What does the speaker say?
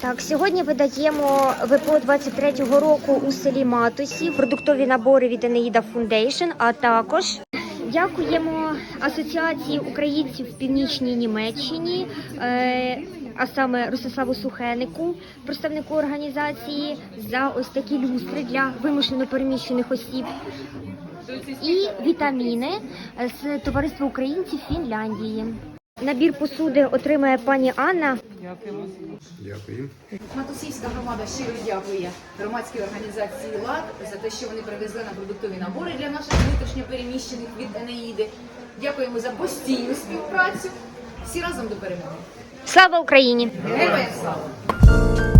Так, сьогодні видаємо ВПО 23-го року у селі Матусі, продуктові набори від Енеїда Foundation, а також дякуємо Асоціації українців в Північній Німеччині, е, а саме Ростиславу Сухенику, представнику організації, за ось такі люстри для вимушено переміщених осіб. І вітаміни з товариства українців Фінляндії. Набір посуди отримає пані Анна. Дякую. Матусівська громада щиро дякує громадській організації ЛАД за те, що вони привезли на продуктові набори для наших внутрішньопереміщених від Енеїди. Дякуємо за постійну співпрацю. Всі разом до перемоги. Слава Україні! Героям слава!